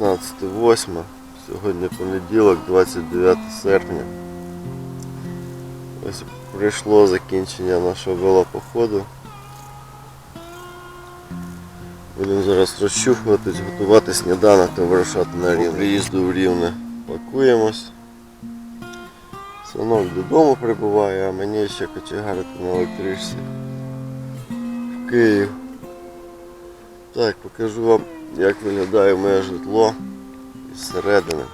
15.08. Сьогодні понеділок, 29 серпня. Ось прийшло закінчення нашого велопоходу. Будемо зараз розчухуватись, готувати сніданок та вирушати на рівне. Приїзду в рівне пакуємось. Синок додому прибуває, а мені ще кочегарити на електричці в Київ. Так, покажу вам, як виглядає моє житло із середини.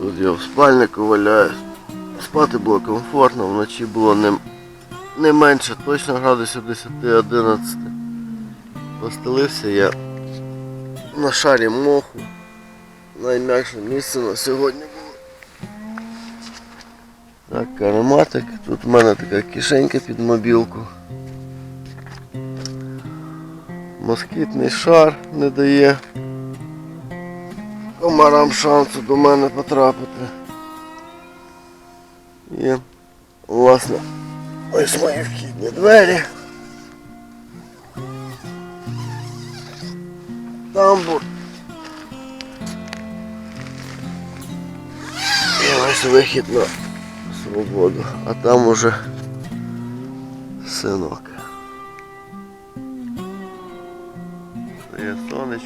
Тут я в спальнику валяюсь. Спати було комфортно, вночі було не, не менше, точно градусів 10-11. Постелився я на шарі моху. Найм'якше місце на сьогодні було. Так, карематик. Тут в мене така кишенька під мобілку. Москітний шар не дає комарам шансу до мене потрапити. І, власне, ось мої вхідні двері. Тамбур. І ось вихід на свободу. А там уже синок.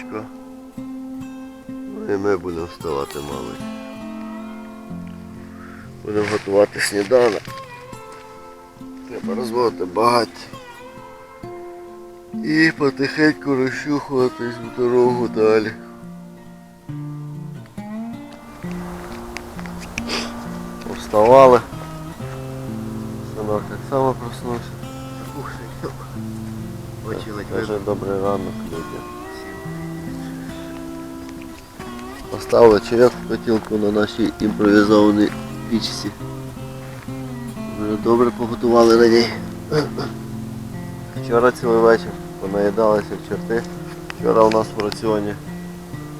Сонечко. Ну і ми будемо вставати, мабуть. Будемо готувати сніданок. Треба розводити багаття. І потихеньку розчухуватись в дорогу далі. Повставали. Синок так само проснувся. Очі ледь Каже, добрий ранок, люди. Поставили чайок в котілку на нашій імпровізованій пічці. Вже добре поготували на ній. Вчора цілий вечір понаїдалися черти. Вчора у нас в раціоні.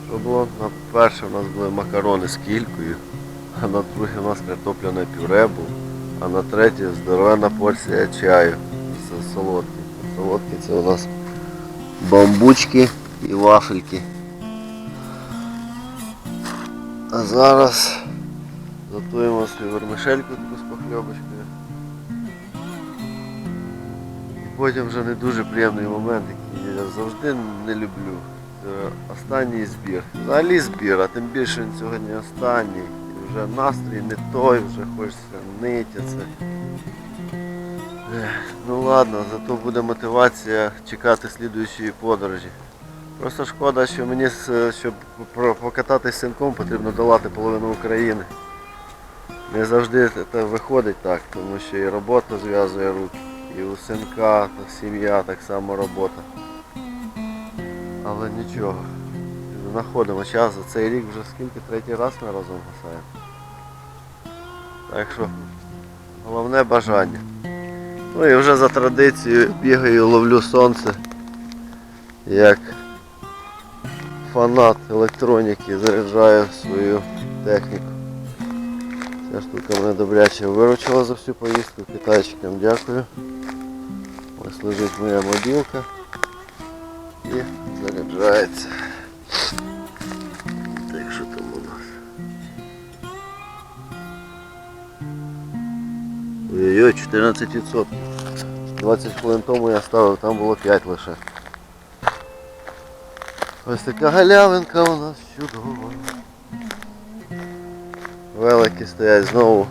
Що було? На перше у нас були макарони з кількою, а на друге у нас картопляне пюре було, а на третє здоровенна порція чаю з солодкий. Солодкі це у нас бамбучки і вафельки. А зараз готуємо свою вермишельку таку з похльобочкою. І потім вже не дуже приємний момент, який я завжди не люблю. Це останній збір. Взагалі збір, а тим більше він сьогодні останній. І вже настрій не той, вже хочеться нитяться. Ех, Ну ладно, зато буде мотивація чекати слідуючої подорожі. Просто шкода, що мені, щоб про- покататись синком, потрібно долати половину України. Не завжди це- виходить так, тому що і робота зв'язує руки, і у синка сім'я так само робота. Але нічого. Знаходимо час за цей рік вже скільки третій раз ми разом гасаємо. Так що головне бажання. Ну і вже за традицією бігаю, ловлю сонце. Як фанат електроніки заряджаю свою техніку. Ця штука мене добряче виручила за всю поїздку. Китайчикам дякую. Ось лежить моя мобілка і заряджається. Так що там у нас? Ой-ой-ой, 14%. 20 хвилин тому я ставив, там було 5 лише. Ось така галявинка у нас чудова. Велики стоять знову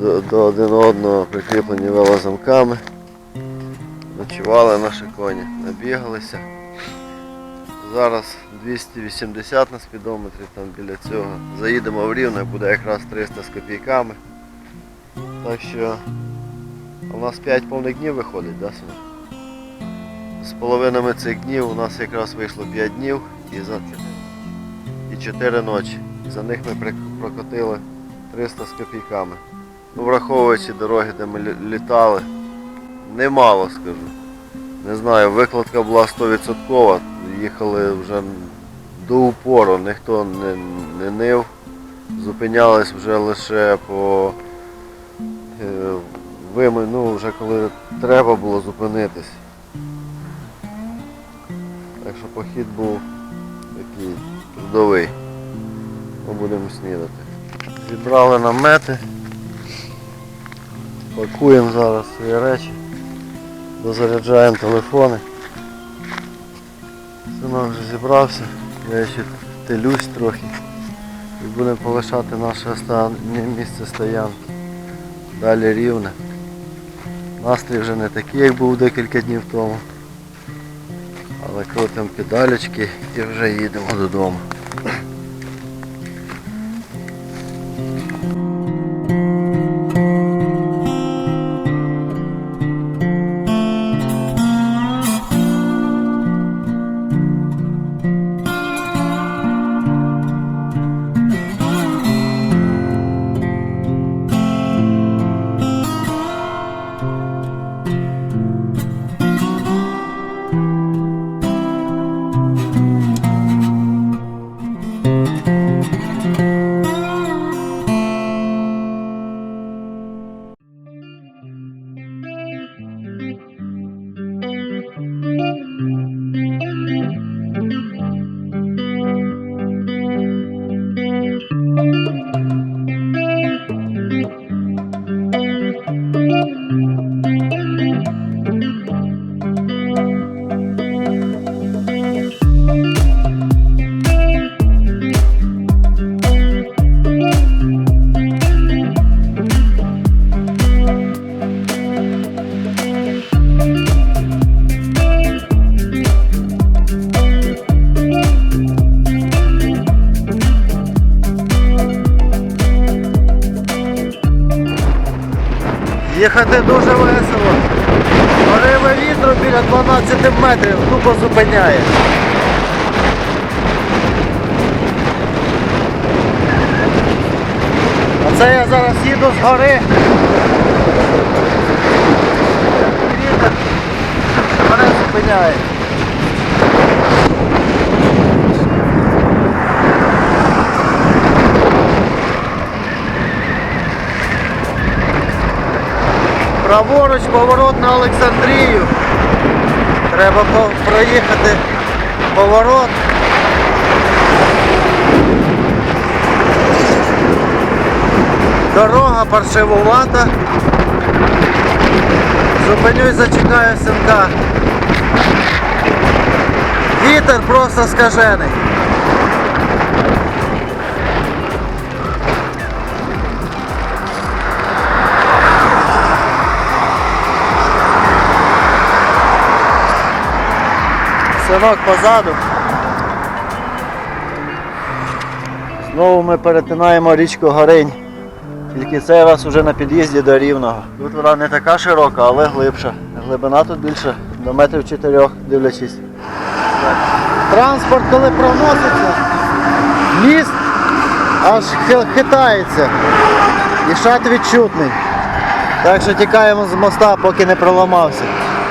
до, до один одного прикріплені велозамками. Ночували наші коні, набігалися. Зараз 280 на спідометрі там біля цього. Заїдемо в Рівне, буде якраз 300 з копійками. Так що у нас 5 повних днів виходить, да, сина? З половинами цих днів у нас якраз вийшло 5 днів і, за... і 4 ночі. За них ми прокотили 300 з копійками. Ну, враховуючи дороги, де ми літали, немало скажу. Не знаю, викладка була 100%, їхали вже до упору, ніхто не, не нив. Зупинялись вже лише по е, вими, ну вже коли треба було зупинитись. Похід був такий трудовий. Ми будемо снідати. Зібрали намети. Пакуємо зараз свої речі. Дозаряджаємо телефони. Синок вже зібрався, я ще телюсь трохи. І будемо полишати наше місце стоянки. Далі рівне. Настрій вже не такий, як був декілька днів тому. Але крутимо педалечки і вже їдемо додому. Їхати дуже весело. Пориви вітру біля 12 метрів тупо зупиняє. А це я зараз їду з гори. Вітер мене зупиняє. Праворуч поворот на Олександрію. Треба проїхати поворот. Дорога паршивувата. Зупинюсь, зачекаю синка. Вітер просто скажений. Синок позаду. Знову ми перетинаємо річку Горинь. Тільки цей раз уже на під'їзді до Рівного. Тут вона не така широка, але глибша. Глибина тут більше до метрів чотирьох, дивлячись. Транспорт, коли проноситься, міст аж хитається. І шат відчутний. Так що тікаємо з моста, поки не проламався.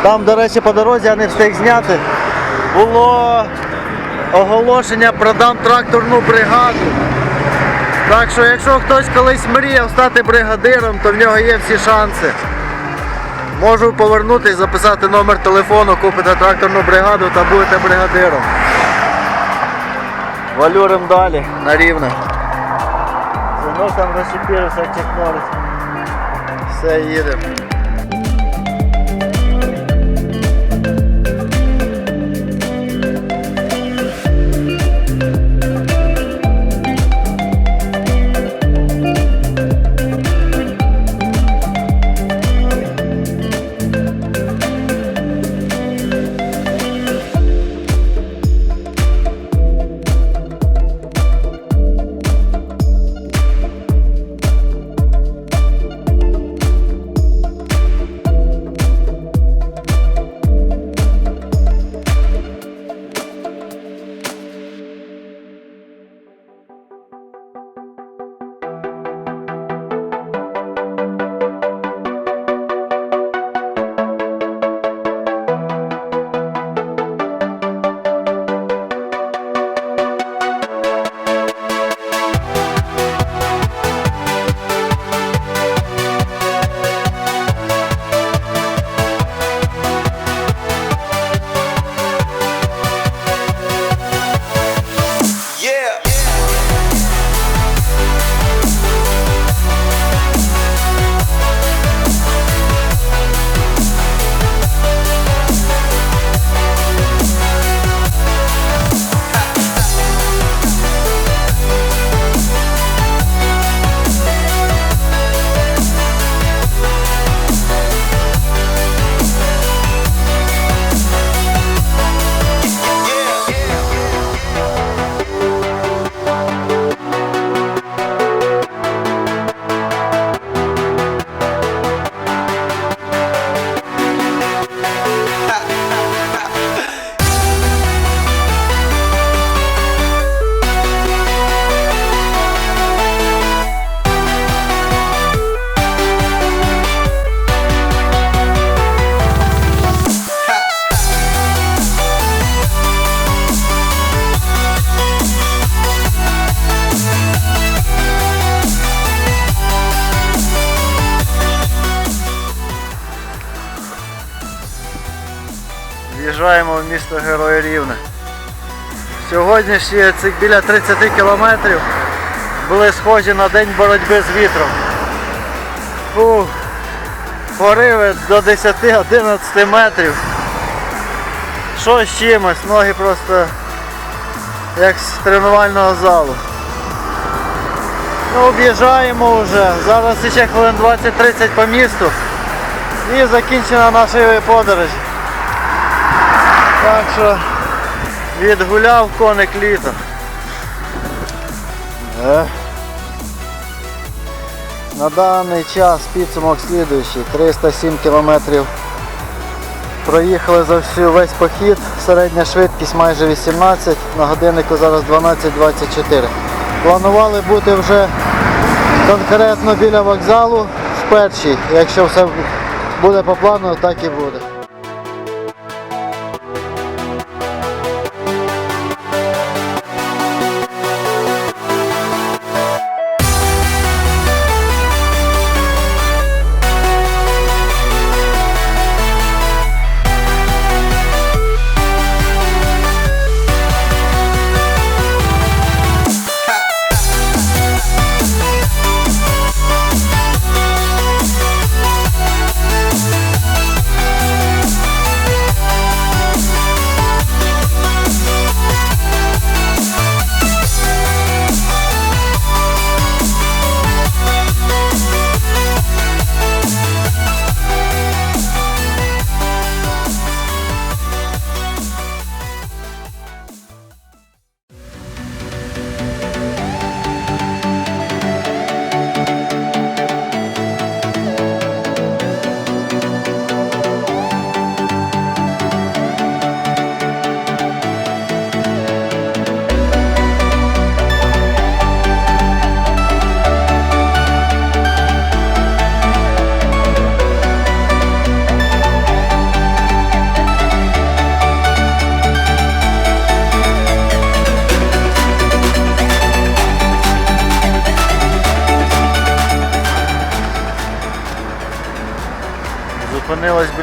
Там, до речі, по дорозі я не встиг зняти. Було оголошення продам тракторну бригаду. Так що якщо хтось колись мріяв стати бригадиром, то в нього є всі шанси. Можу повернутися, записати номер телефону, купите тракторну бригаду та будете бригадиром. Валюрим далі, на рівне. Синок там розчепірився, як. Все, їдемо. Місто Герої Рівне. Сьогодні ще цих біля 30 кілометрів були схожі на день боротьби з вітром. Фух, пориви до 10-11 метрів. Що з чимось, ноги просто як з тренувального залу. Ну, об'їжджаємо вже. Зараз ще хвилин 20-30 по місту. І закінчена наша подорож. Так що відгуляв коник літо. Е. На даний час підсумок слідуючий. 307 кілометрів проїхали за всю весь похід. Середня швидкість майже 18, на годиннику зараз 12.24. Планували бути вже конкретно біля вокзалу в першій. Якщо все буде по плану, так і буде.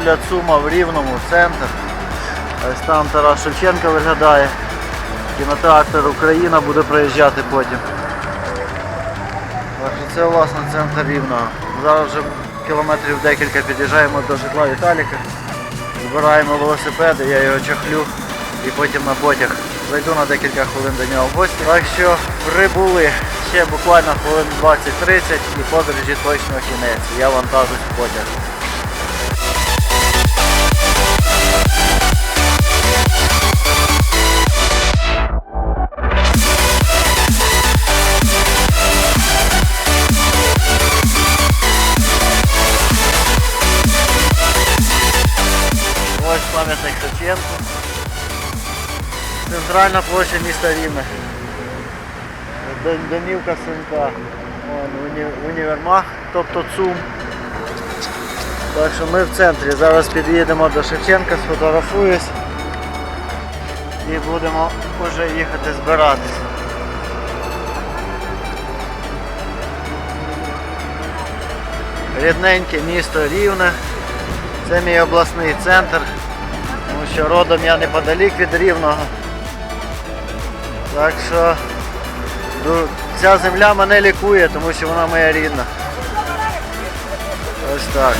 Біля ЦУМа в Рівному, центр. Ось там Тарас Шевченко виглядає. Кінотеатр Україна буде проїжджати потім. Так що це власне центр Рівного. Зараз вже кілометрів декілька під'їжджаємо до житла Віталіка. Збираємо велосипеди, я його чахлю і потім на потяг. Зайду на декілька хвилин до нього в гості. Так що прибули ще буквально хвилин 20-30 і подорожі точно кінець. Я вантажусь в потяг. Центральна площа міста. Дом- Домівка Сенка. Уні- універмаг, тобто ЦУМ. Так що ми в центрі. Зараз під'їдемо до Шевченка, сфотографуюсь і будемо вже їхати збиратися. Рідненьке місто Рівне. Це мій обласний центр, тому що родом я неподалік від Рівного. Так що ця земля мене лікує, тому що вона моя рідна. Ось так.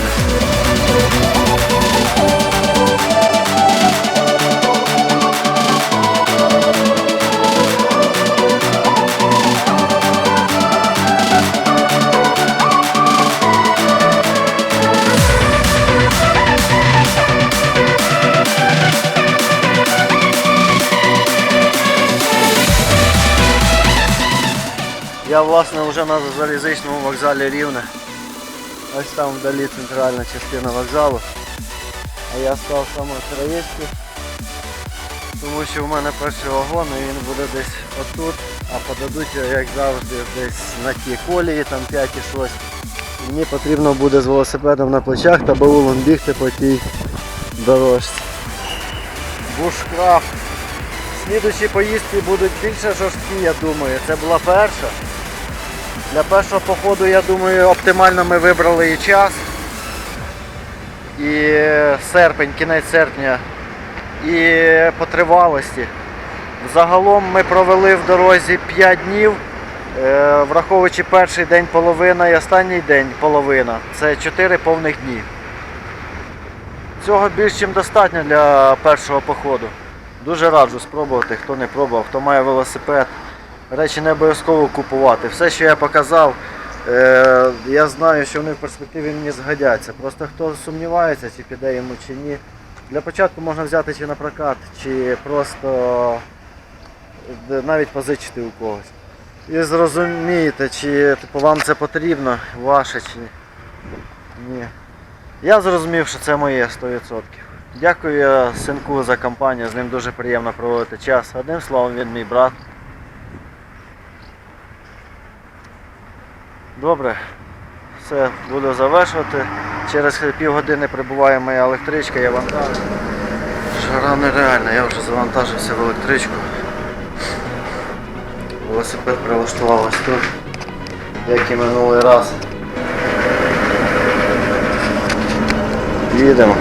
Власне вже на залізничному вокзалі Рівне. Ось там вдалі центральна частина вокзалу. А я став саме краєчку, тому що в мене перший вагон і він буде десь отут, а подадуть як завжди, десь на тій колії, там 5 і 6. І Мені потрібно буде з велосипедом на плечах та баулом бігти по тій дорожці. Бушкрафт. Слідучі поїздки будуть більше жорсткі, я думаю. Це була перша. Для першого походу, я думаю, оптимально ми вибрали і час. І серпень, кінець серпня і по тривалості. Загалом ми провели в дорозі 5 днів, е, враховуючи перший день половина і останній день половина. Це 4 повних дні. Цього більш ніж достатньо для першого походу. Дуже раджу спробувати, хто не пробував, хто має велосипед. Речі не обов'язково купувати. Все, що я показав, е, я знаю, що вони в перспективі мені згодяться. Просто хто сумнівається, чи піде йому чи ні. Для початку можна взяти чи на прокат, чи просто е, навіть позичити у когось. І зрозумієте, чи типу, вам це потрібно, ваше чи ні. Я зрозумів, що це моє 100%. Дякую синку за компанію, з ним дуже приємно проводити час. Одним словом, він мій брат. Добре, все, буду завершувати. Через півгодини прибуває моя електричка, я вантажу. Жара нереальна, я вже завантажився в електричку. Велосипед прилаштував тут, як і минулий раз. Їдемо.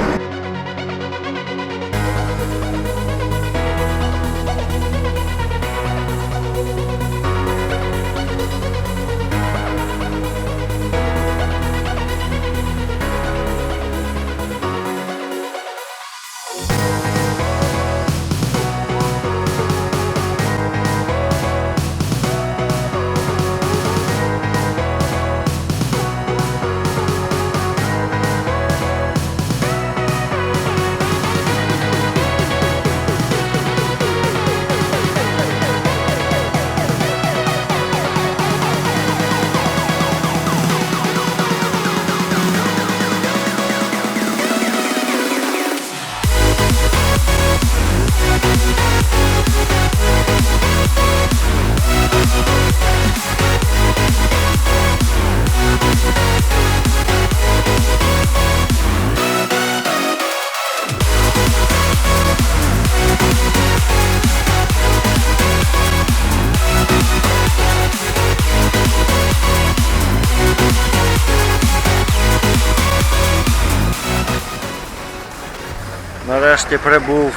Нарешті прибув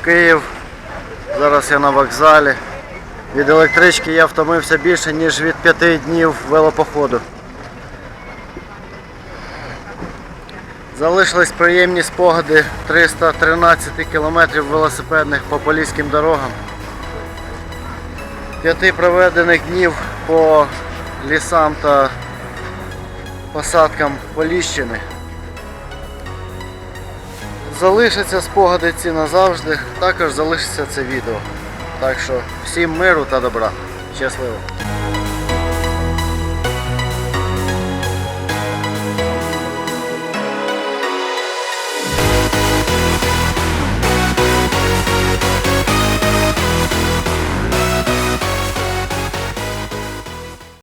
в Київ. Зараз я на вокзалі. Від електрички я втомився більше, ніж від п'яти днів велопоходу. Залишились приємні спогади 313 кілометрів велосипедних по поліським дорогам. П'яти проведених днів по лісам та посадкам Поліщини. Залишаться спогади ці назавжди, також залишиться це відео. Так що всім миру та добра. Щасливо!